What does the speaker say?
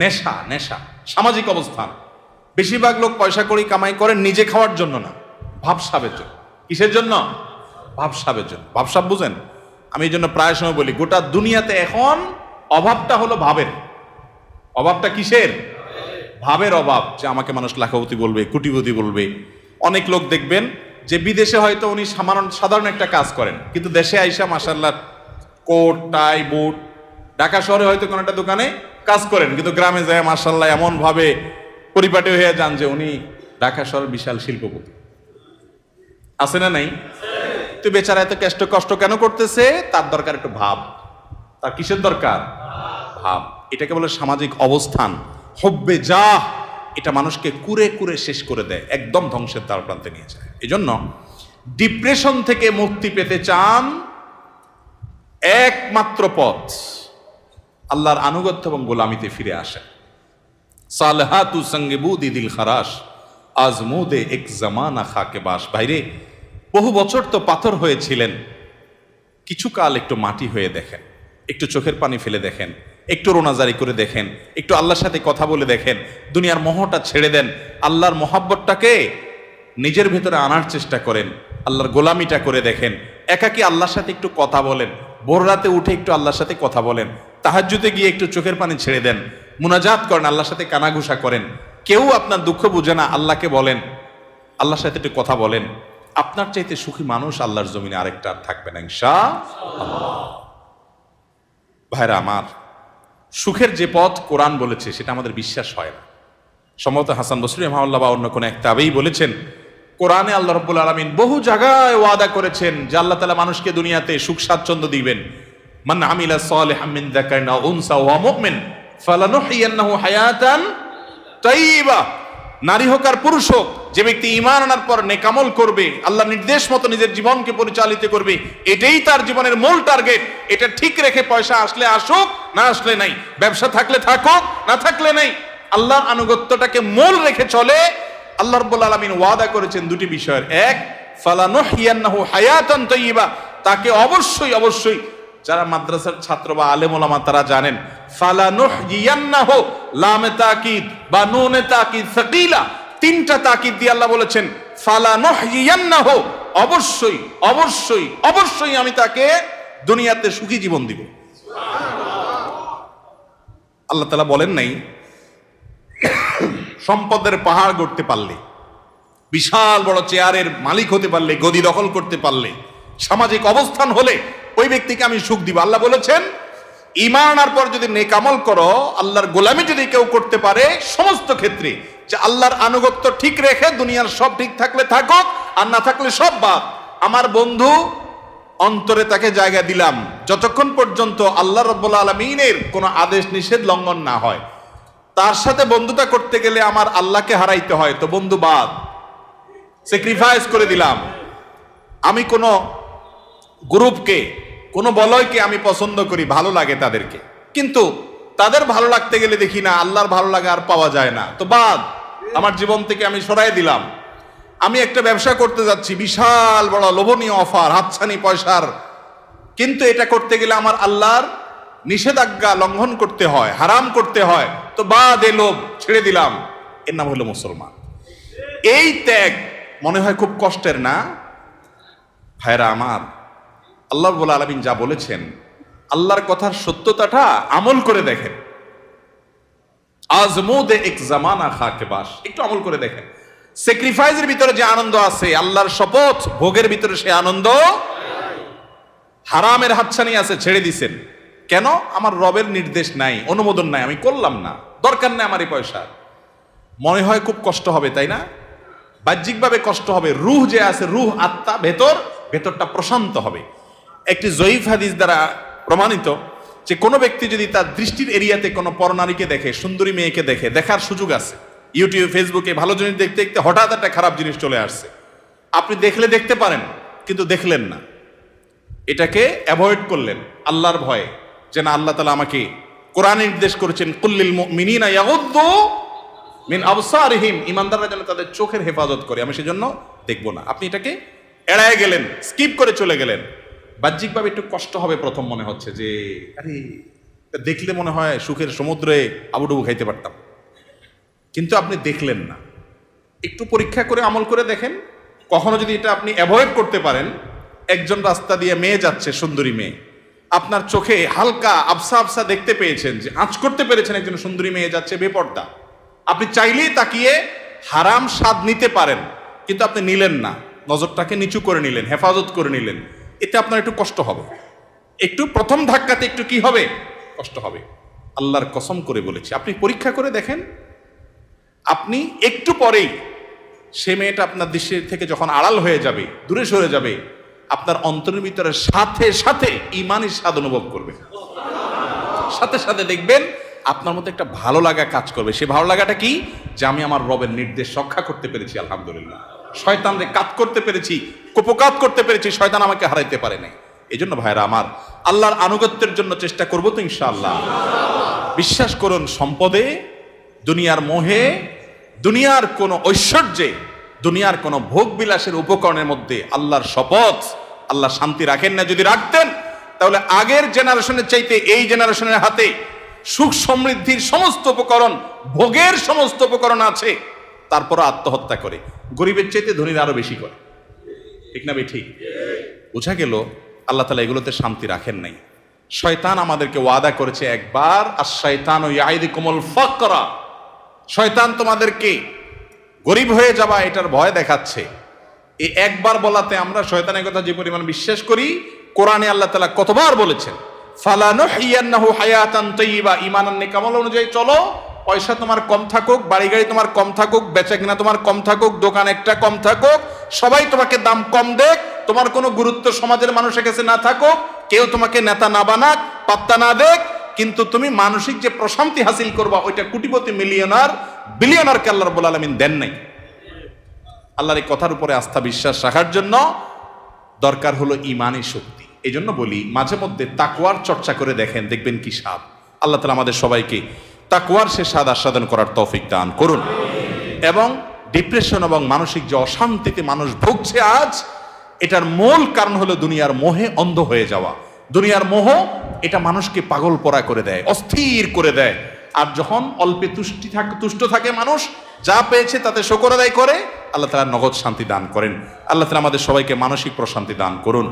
নেশা নেশা, সামাজিক অবস্থান। বেশিরভাগ লোক পয়সা করি কামাই করেন নিজে খাওয়ার জন্য না। ভাবসাবের জন্য। কিসের জন্য? ভাবসাবের জন্য। ভাবসাব বুঝেন? আমি এই জন্য প্রায় সময় বলি, গোটা দুনিয়াতে এখন অভাবটা হলো ভাবের। অভাবটা কিসের? ভাবের অভাব, যে আমাকে মানুষ লাখপতি বলবে, কুটিপতি বলবে। অনেক লোক দেখবেন, যে বিদেশে হয়তো উনি সাধারণ সাধারণ একটা কাজ করেন, কিন্তু দেশে আইসা মাসাল্লাহ কোট, টাই, বুট, ঢাকা শহরে হয়তো কোনো একটা দোকানে কাজ করেন, কিন্তু গ্রামে যায় মাসাল্লাহ এমন ভাবে পরিপাটি হয়ে যান যে উনি ঢাকা শহরের বিশাল শিল্পপতি। আছে না নাই? তো বেচারা এত কষ্ট কষ্ট কেন করতেছে? তার দরকার একটু ভাব। তার কিসের দরকার? ভাব। এটাকে বলে সামাজিক অবস্থান। হব্বে যা এটা মানুষকে কুরে কুরে শেষ করে দেয়, একদম ধ্বংসের দ্বার প্রান্তে নিয়ে যায়। এই জন্য ডিপ্রেশন থেকে মুক্তি পেতে চান একমাত্র পথ। আল্লাহর আনুগত্য এবং গোলামিতে ফিরে আসেন। সালহাতু সঙ্গে বুদি দিল খারাস আজ মুদে এক জামানা খাকে বাস। বাইরে বহু বছর তো পাথর হয়েছিলেন, কিছু কাল একটু মাটি হয়ে দেখেন, একটু চোখের পানি ফেলে দেখেন, একটু রোনাজারি করে দেখেন, একটু আল্লাহর সাথে কথা বলে দেখেন, দুনিয়ার মোহটা ছেড়ে দেন। আল্লাহর মোহাব্বতটাকে নিজের ভেতরে আনার চেষ্টা করেন, আল্লাহর গোলামিটা করে দেখেন, একাকি আল্লাহর সাথে একটু কথা বলেন, ভোর রাতে উঠে একটু আল্লাহর সাথে কথা বলেন তাহাজ্জুতে গিয়ে একটু চোখের পানি ছেড়ে দেন। মুনাজাত করেন, আল্লাহর সাথে কানাঘুষা করেন। কেউ আপনার দুঃখ বুঝে না, আল্লাহকে বলেন। আল্লাহর সাথে একটু কথা বলেন। আপনার চাইতে সুখী মানুষ আল্লাহর জমিনে আরেকটা আর থাকবে না ভাইরা আমার, সুখের যে পথ কোরআন বলেছে, সেটা আমাদের বিশ্বাস হয় না। সম্ভবত হাসান বসরি রহমাল্লাহ বা অন্য কোনো এক তাবেই বলেছেন, কোরআনে আল্লাহ রব্বুল আলমিন বহু জায়গায় ওয়াদা করেছেন যে আল্লাহ তালা মানুষকে দুনিয়াতে সুখ স্বাচ্ছন্দ্য দিবেন। মান আমিলা সালিহাম মিন যাকারিন আও উনসা ওয়া মুমিন ফালানুহইয়ান্নাহু হায়াতান তাইয়্যিবা নারী হোক আর পুরুষ হোক, যে ব্যক্তি ইমান আনার পর নেকামল করবে আল্লাহ নির্দেশ মতো নিজের জীবনকে পরিচালিত করবে, এটাই তার জীবনের মূল টার্গেট। এটা ঠিক রেখে পয়সা আসলে আসুক, না আসলে নাই। ব্যবসা থাকলে থাকুক, না থাকলে নাই। আল্লাহর আনুগত্যটাকে মূল রেখে চলে। আল্লাহ রব্বুল আলমিন ওয়াদা করেছেন দুটি বিষয়ের। এক, ফালানুহিয়ান্নাহু হায়াতান তাইয়্যিবা তাকে অবশ্যই অবশ্যই যারা মাদ্রাসার ছাত্র বা আলেম ওলামা, তারা জানেন লামে তাকিদ বা তাকিদ তিনটা তাকিদ আল্লাহ অবশ্যই অবশ্যই অবশ্যই আমি তাকে দুনিয়াতে সুখী জীবন দিব। আল্লাহ তালা বলেন নাই, সম্পদের পাহাড় গড়তে পারলে, বিশাল বড় চেয়ারের মালিক হতে পারলে, গদি দখল করতে পারলে, সামাজিক অবস্থান হলে ওই ব্যক্তিকে আমি সুখ দিব। আল্লাহ বলেছেন ইমান আনার পর যদি নেকামল করো, আল্লাহর গোলামি যদি কেউ করতে পারে, সমস্ত ক্ষেত্রে যে আল্লাহর আনুগত্য ঠিক রেখে দুনিয়ার সব ঠিক থাকলে থাকুক, আর না থাকলে সব বাদ। আমার বন্ধু, অন্তরে তাকে জায়গা দিলাম। যতক্ষণ পর্যন্ত আল্লাহ রব্বুল আলমিনের কোনো আদেশ নিষেধ লঙ্ঘন না হয়, তার সাথে বন্ধুতা করতে গেলে আমার আল্লাহকে হারাইতে হয়, তো বন্ধু বাদ। স্যাক্রিফাইস করে দিলাম। আমি কোনো গ্রুপকে কোনো বলয়কে আমি পছন্দ করি, ভালো লাগে তাদেরকে। কিন্তু তাদের ভালো লাগতে গেলে দেখি না, আল্লাহর ভালো লাগা আর পাওয়া যায় না। তো বাদ, আমার জীবন থেকে আমি সরাই দিলাম। আমি একটা ব্যবসা করতে যাচ্ছি, বিশাল বড় লোভনীয় অফার, হাতছানি পয়সার। কিন্তু এটা করতে গেলে আমার আল্লাহর নিষেধাজ্ঞা লঙ্ঘন করতে হয়, হারাম করতে হয়। তো বাদ, এ লোভ ছেড়ে দিলাম। এর নাম হলো মুসলমান। এই ত্যাগ মনে হয় খুব কষ্টের না? ভাইরা আমার আল্লাহ বলে আলমিন যা বলেছেন, আল্লাহর কথার সত্যতাটা আমল করে দেখেন। আজমুদে এক জামানা খাকে বাস, একটু আমল করে দেখেন। স্যাক্রিফাইসের ভিতরে যে আনন্দ আছে, আল্লাহর শপথ, ভোগের ভিতরে সে আনন্দ হারামের হাতছানি আছে, ছেড়ে দিছেন। কেন? আমার রবের নির্দেশ নাই, অনুমোদন নাই, আমি করলাম না, দরকার নেই আমার এই পয়সা। মনে হয় খুব কষ্ট হবে, তাই না? বাহ্যিকভাবে কষ্ট হবে, রুহ যে আছে, রুহ আত্মা, ভেতর, ভেতরটা প্রশান্ত হবে। একটি জয়ীফ হাদিস দ্বারা প্রমাণিত যে কোনো ব্যক্তি যদি তার দৃষ্টির এরিয়াতে কোনো পরনারীকে দেখে, সুন্দরী মেয়েকে দেখে, দেখার সুযোগ আছে। ইউটিউব ফেসবুকে ভালো জিনিস দেখতে দেখতে হঠাৎ একটা খারাপ জিনিস চলে আসছে। আপনি দেখলে দেখতে পারেন, কিন্তু দেখলেন না। এটাকে অ্যাভয়েড করলেন আল্লাহর ভয়ে, যে না, আল্লাহ তালা আমাকে কোরআন নির্দেশ করেছেন, কুল্লিল মিন আবসারিহিম। ইমানদাররা যেন তাদের চোখের হেফাজত করে, আমি সেজন্য দেখব না। আপনি এটাকে এড়ায় গেলেন, স্কিপ করে চলে গেলেন। বাহ্যিকভাবে একটু কষ্ট হবে প্রথম মনে হচ্ছে যে, আরে দেখলে মনে হয় সুখের সমুদ্রে আবুডুবু খাইতে পারতাম। কিন্তু আপনি দেখলেন না। একটু পরীক্ষা করে আমল করে দেখেন। কখনো যদি এটা আপনি অ্যাভয়েড করতে পারেন, একজন রাস্তা দিয়ে মেয়ে যাচ্ছে, সুন্দরী মেয়ে। আপনার চোখে হালকা আবসা আবসা দেখতে পেয়েছেন যে, আঁচ করতে পেরেছেন একজন সুন্দরী মেয়ে যাচ্ছে বেপর্দা। আপনি চাইলেই তাকিয়ে হারাম স্বাদ নিতে পারেন, কিন্তু আপনি নিলেন না। নজরটাকে নিচু করে নিলেন, হেফাজত করে নিলেন। এতে আপনার একটু কষ্ট হবে। একটু প্রথম ধাক্কাতে একটু কি হবে? কষ্ট হবে। আল্লাহর কসম করে বলেছি। আপনি পরীক্ষা করে দেখেন। আপনি একটু পরেই সে মেয়েটা আপনার দৃশ্যের থেকে যখন আড়াল হয়ে যাবে, দূরে সরে যাবে, আপনার অন্তরের ভিতরে সাথে সাথে ইমানই স্বাদ অনুভব করবে। সাথে সাথে দেখবেন আপনার মধ্যে একটা ভালো লাগা কাজ করবে। সে ভালো লাগাটা কি? যে আমি আমার রবের নির্দেশ রক্ষা করতে পেরেছি, আলহামদুলিল্লাহ। শয়তানরে কাত করতে পেরেছি, কুপকাত করতে পেরেছি, শয়তান আমাকে হারাইতে পারে নাই। এই জন্য ভাইরা আমার আল্লাহর আনুগত্যের জন্য চেষ্টা করব তো ইনশাআল্লাহ। বিশ্বাস করুন, সম্পদে, দুনিয়ার মোহে, দুনিয়ার কোনো ঐশ্বর্যে, দুনিয়ার কোনো ভোগ বিলাসের উপকরণের মধ্যে আল্লাহর শপথ, আল্লাহ শান্তি রাখেন না যদি রাখতেন, তাহলে আগের জেনারেশনের চাইতে এই জেনারেশনের হাতে সুখ সমৃদ্ধির সমস্ত উপকরণ, ভোগের সমস্ত উপকরণ আছে। তারপর আত্মহত্যা করে। গরিবের চাইতে ধনীরা আরও বেশি করে। ঠিক না ঠিক। বোঝা গেল আল্লাহ তালা এগুলোতে শান্তি রাখেন নাই। শয়তান আমাদেরকে ওয়াদা করেছে একবার আর শয়তান ওই আইদি কোমল ফক করা শয়তান তোমাদেরকে গরিব হয়ে যাওয়া এটার ভয় দেখাচ্ছে। এই একবার বলাতে আমরা শয়তানের কথা যে পরিমাণ বিশ্বাস করি, কোরআনে আল্লাহ তালা কতবার বলেছেন, ফালানুহিয়ান্নাহু হায়াতান তাইয়্যিবা ঈমানান নেকামল অনুযায়ী চলো পয়সা তোমার কম থাকুক বাড়ি গাড়ি তোমার কম থাকুক বেচা কিনা তোমার কম থাকুক, দোকান একটা কম থাকুক, সবাই তোমাকে দাম কম দেখ তোমার কোনো গুরুত্ব সমাজের মানুষের কাছে না থাকুক, কেউ তোমাকে নেতা না বানাক, পাত্তা না দেখ কিন্তু তুমি মানসিক যে প্রশান্তি হাসিল করবা, ওইটা কোটিপতি মিলিয়নার, বিলিয়নারকে আল্লাহ রব্বুল আলমিন দেন নাই। আল্লাহর এই কথার উপরে আস্থা বিশ্বাস রাখার জন্য দরকার হলো ইমানি শক্তি। এই জন্য বলি, মাঝে মধ্যে তাকুয়ার চর্চা করে দেখেন, দেখবেন কি স্বাদ। আল্লাহ তালা আমাদের সবাইকে তাকুয়ার সে স্বাদ আস্বাদন করার তৌফিক দান করুন। এবং ডিপ্রেশন এবং মানসিক যে অশান্তিতে মানুষ ভুগছে আজ, এটার মূল কারণ হলো দুনিয়ার মোহে অন্ধ হয়ে যাওয়া। দুনিয়ার মোহ এটা মানুষকে পাগল পরা করে দেয়, অস্থির করে দেয়। আর যখন অল্পে তুষ্টি থাকে, তুষ্ট থাকে মানুষ, যা পেয়েছে তাতে শকর আদায় করে, আল্লাহ তালা নগদ শান্তি দান করেন। আল্লাহ তালা আমাদের সবাইকে মানসিক প্রশান্তি দান করুন।